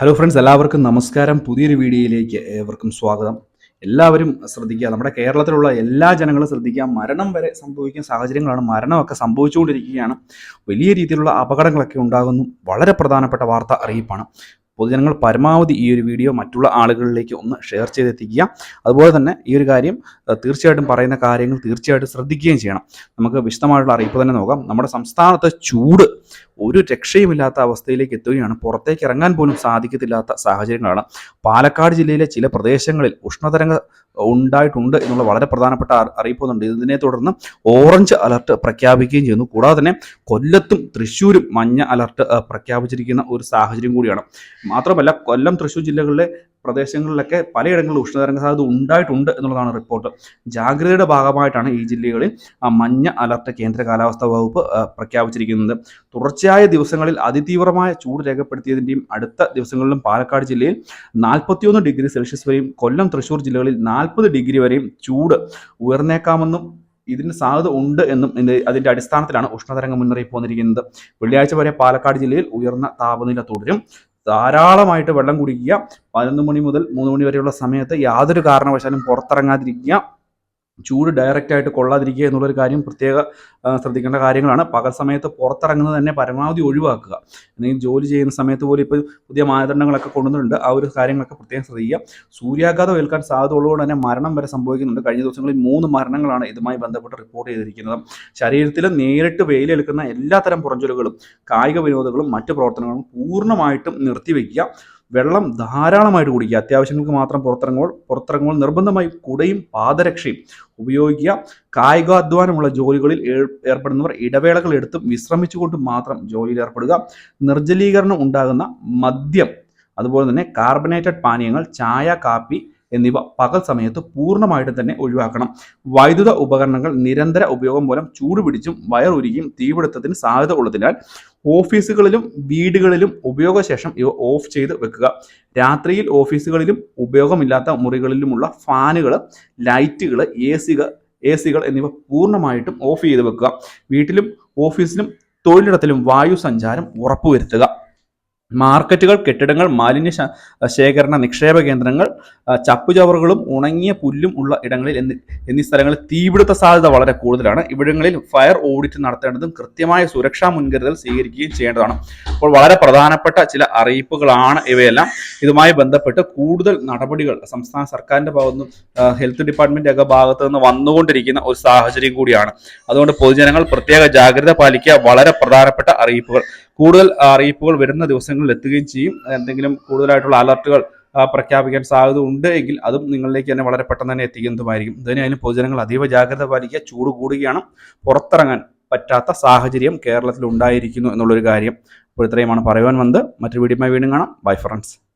Hello friends എല്ലാവർക്കും നമസ്കാരം. പുതിയൊരു വീഡിയോയിലേക്ക് ഏവർക്കും സ്വാഗതം. എല്ലാവരും ശ്രദ്ധിക്കുക നമ്മുടെ കേരളത്തിലുള്ള എല്ലാ ജനങ്ങളും ശ്രദ്ധിക്കുക. മരണം വരെ സംഭവിക്കുന്ന സാഹചര്യങ്ങളാണ് മരണമൊക്കെ സംഭവിച്ചുകൊണ്ടിരിക്കുകയാണ്. വലിയ രീതിയിലുള്ള അപകടങ്ങളൊക്കെ ഉണ്ടാകുന്നു. വളരെ പ്രധാനപ്പെട്ട വാർത്ത അറിയിപ്പാണ്. പൊതുജനങ്ങൾ പരമാവധി ഈ ഒരു വീഡിയോ മറ്റുള്ള ആളുകളിലേക്ക് ഒന്ന് ഷെയർ ചെയ്തെത്തിക്കുക. അതുപോലെ തന്നെ ഈ ഒരു കാര്യം തീർച്ചയായിട്ടും പറയുന്ന കാര്യങ്ങൾ തീർച്ചയായിട്ടും ശ്രദ്ധിക്കുകയും ചെയ്യണം. നമുക്ക് വിശദമായിട്ടുള്ള അറിയിപ്പ് തന്നെ നോക്കാം. നമ്മുടെ സംസ്ഥാനത്ത് ചൂട് ഒരു രക്ഷയുമില്ലാത്ത അവസ്ഥയിലേക്ക് എത്തുകയാണ്. പുറത്തേക്ക് ഇറങ്ങാൻ പോലും സാധിക്കത്തില്ലാത്ത സാഹചര്യങ്ങളാണ്. പാലക്കാട് ജില്ലയിലെ ചില പ്രദേശങ്ങളിൽ ഉഷ്ണതരംഗ ഉണ്ടായിട്ടുണ്ട് എന്നുള്ള വളരെ പ്രധാനപ്പെട്ട അറി- അറിയിപ്പ് ഒന്നുണ്ട് ഇതിനെ തുടർന്ന് ഓറഞ്ച് അലർട്ട് പ്രഖ്യാപിക്കുകയും ചെയ്യുന്നു. കൂടാതെ തന്നെ കൊല്ലത്തും തൃശ്ശൂരും മഞ്ഞ അലർട്ട് പ്രഖ്യാപിച്ചിരിക്കുന്ന ഒരു സാഹചര്യം കൂടിയാണ്. മാത്രമല്ല കൊല്ലം തൃശ്ശൂർ ജില്ലകളിലെ പ്രദേശങ്ങളിലൊക്കെ പലയിടങ്ങളിലും ഉഷ്ണതരംഗ സാധ്യത ഉണ്ടായിട്ടുണ്ട് എന്നുള്ളതാണ് റിപ്പോർട്ട്. ജാഗ്രതയുടെ ഭാഗമായിട്ടാണ് ഈ ജില്ലകളിൽ മഞ്ഞ അലർട്ട് കേന്ദ്ര കാലാവസ്ഥാ വകുപ്പ് പ്രഖ്യാപിച്ചിരിക്കുന്നത്. തുടർച്ചയായ ദിവസങ്ങളിൽ അതിതീവ്രമായ ചൂട് രേഖപ്പെടുത്തിയതിന്റെയും അടുത്ത ദിവസങ്ങളിലും പാലക്കാട് ജില്ലയിൽ നാൽപ്പത്തിയൊന്ന് ഡിഗ്രി സെൽഷ്യസ് വരെയും കൊല്ലം തൃശ്ശൂർ ജില്ലകളിൽ നാൽപ്പത് ഡിഗ്രി വരെയും ചൂട് ഉയർന്നേക്കാമെന്നും ഇതിന് സാധ്യത ഉണ്ട് എന്നും അതിന്റെ അടിസ്ഥാനത്തിലാണ് ഉഷ്ണതരംഗം മുന്നറിയിപ്പ് വന്നിരിക്കുന്നത്. വെള്ളിയാഴ്ച വരെ പാലക്കാട് ജില്ലയിൽ ഉയർന്ന താപനില തുടരും. ധാരാളമായിട്ട് വെള്ളം കുടിക്കുക. പതിനൊന്ന് മണി മുതൽ മൂന്ന് മണി വരെയുള്ള സമയത്ത് യാതൊരു കാരണവശാലും പുറത്തിറങ്ങാതിരിക്കുക. ചൂട് ഡയറക്റ്റ് ആയിട്ട് കൊള്ളാതിരിക്കുക എന്നുള്ളൊരു കാര്യം പ്രത്യേക ശ്രദ്ധിക്കേണ്ട കാര്യങ്ങളാണ്. പകൽ സമയത്ത് പുറത്തിറങ്ങുന്നത് തന്നെ പരമാവധി ഒഴിവാക്കുക. അല്ലെങ്കിൽ ജോലി ചെയ്യുന്ന സമയത്ത് പോലും ഇപ്പോൾ പുതിയ മാനദണ്ഡങ്ങളൊക്കെ കൊണ്ടുവന്നിട്ടുണ്ട്. ആ ഒരു കാര്യങ്ങളൊക്കെ പ്രത്യേകം ശ്രദ്ധിക്കുക. സൂര്യാഘാതം ഏൽക്കാൻ സാധ്യത ഉള്ളതുകൊണ്ട് തന്നെ മരണം വരെ സംഭവിക്കുന്നുണ്ട്. കഴിഞ്ഞ ദിവസങ്ങളിൽ മൂന്ന് മരണങ്ങളാണ് ഇതുമായി ബന്ധപ്പെട്ട് റിപ്പോർട്ട് ചെയ്തിരിക്കുന്നത്. ശരീരത്തിൽ നേരിട്ട് വെയിലേൽക്കുന്ന എല്ലാത്തരം പുറഞ്ചൊലുകളും കായിക വിനോദങ്ങളും മറ്റ് പ്രവർത്തനങ്ങളും പൂർണമായിട്ടും നിർത്തിവെക്കുക. വെള്ളം ധാരാളമായിട്ട് കുടിക്കുക. അത്യാവശ്യങ്ങൾക്ക് മാത്രം പുറത്തിറങ്ങുമ്പോൾ പുറത്തിറങ്ങുമ്പോൾ നിർബന്ധമായി കുടയും പാദരക്ഷയും ഉപയോഗിക്കുക. കായികാധ്വാനമുള്ള ജോലികളിൽ ഏർപ്പെടുന്നവർ ഇടവേളകൾ എടുത്തും വിശ്രമിച്ചുകൊണ്ട് മാത്രം ജോലിയിൽ ഏർപ്പെടുക. നിർജലീകരണം ഉണ്ടാകുന്ന മദ്യം അതുപോലെ തന്നെ കാർബണേറ്റഡ് പാനീയങ്ങൾ ചായ കാപ്പി എന്നിവ പകൽ സമയത്ത് പൂർണമായിട്ടും തന്നെ ഒഴിവാക്കണം. വൈദ്യുത ഉപകരണങ്ങൾ നിരന്തര ഉപയോഗം മൂലം ചൂടുപിടിച്ചും വയറുരുകിയും തീപിടുത്തത്തിന് സാധ്യത ഉള്ളതിനാൽ ഓഫീസുകളിലും വീടുകളിലും ഉപയോഗശേഷം ഇവ ഓഫ് ചെയ്ത് വെക്കുക. രാത്രിയിൽ ഓഫീസുകളിലും ഉപയോഗമില്ലാത്ത മുറികളിലുമുള്ള ഫാനുകൾ ലൈറ്റുകൾ എ സികൾ എ സികൾ എന്നിവ പൂർണമായിട്ടും ഓഫ് ചെയ്ത് വെക്കുക. വീട്ടിലും ഓഫീസിലും തൊഴിലിടത്തിലും വായു സഞ്ചാരം ഉറപ്പുവരുത്തുക. മാർക്കറ്റുകൾ കെട്ടിടങ്ങൾ മാലിന്യ ശേഖരണ നിക്ഷേപ കേന്ദ്രങ്ങൾ ചപ്പുചവറുകളും ഉണങ്ങിയ പുല്ലും ഉള്ള ഇടങ്ങളിൽ എന്നി സ്ഥലങ്ങളിൽ തീപിടുത്ത സാധ്യത വളരെ കൂടുതലാണ്. ഇവിടങ്ങളിൽ ഫയർ ഓഡിറ്റ് നടത്തേണ്ടതും കൃത്യമായ സുരക്ഷാ മുൻകരുതൽ സ്വീകരിക്കുകയും ചെയ്യേണ്ടതാണ്. അപ്പോൾ വളരെ പ്രധാനപ്പെട്ട ചില അറിയിപ്പുകളാണ് ഇവയെല്ലാം. ഇതുമായി ബന്ധപ്പെട്ട് കൂടുതൽ നടപടികൾ സംസ്ഥാന സർക്കാരിന്റെ ഭാഗത്തുനിന്നും ആ, ഹെൽത്ത് ഡിപ്പാർട്ട്മെന്റ് ഒക്കെ ഭാഗത്തു നിന്ന് വന്നുകൊണ്ടിരിക്കുന്ന ഒരു സാഹചര്യം കൂടിയാണ്. അതുകൊണ്ട് പൊതുജനങ്ങൾ പ്രത്യേക ജാഗ്രത പാലിക്കുക. വളരെ പ്രധാനപ്പെട്ട അറിയിപ്പുകൾ. കൂടുതൽ അറിയിപ്പുകൾ വരുന്ന ദിവസങ്ങളിൽ എത്തുകയും ചെയ്യും. എന്തെങ്കിലും കൂടുതലായിട്ടുള്ള അലർട്ടുകൾ പ്രഖ്യാപിക്കാൻ സാധ്യത ഉണ്ട് എങ്കിൽ അതും നിങ്ങളിലേക്ക് തന്നെ വളരെ പെട്ടെന്ന് തന്നെ എത്തിക്കുന്നതുമായിരിക്കും. അതിന് പൊതുജനങ്ങൾ അതീവ ജാഗ്രത പാലിക്കുക ചൂട് കൂടുകയാണ്. പുറത്തിറങ്ങാൻ പറ്റാത്ത സാഹചര്യം കേരളത്തിൽ ഉണ്ടായിരിക്കുന്നു എന്നുള്ളൊരു കാര്യം അപ്പോൾ ഇത്രയുമാണ് പറയുവാൻ വന്നത്. മറ്റൊരു വീഡിയോമായി വീണ്ടും കാണാം. Bye friends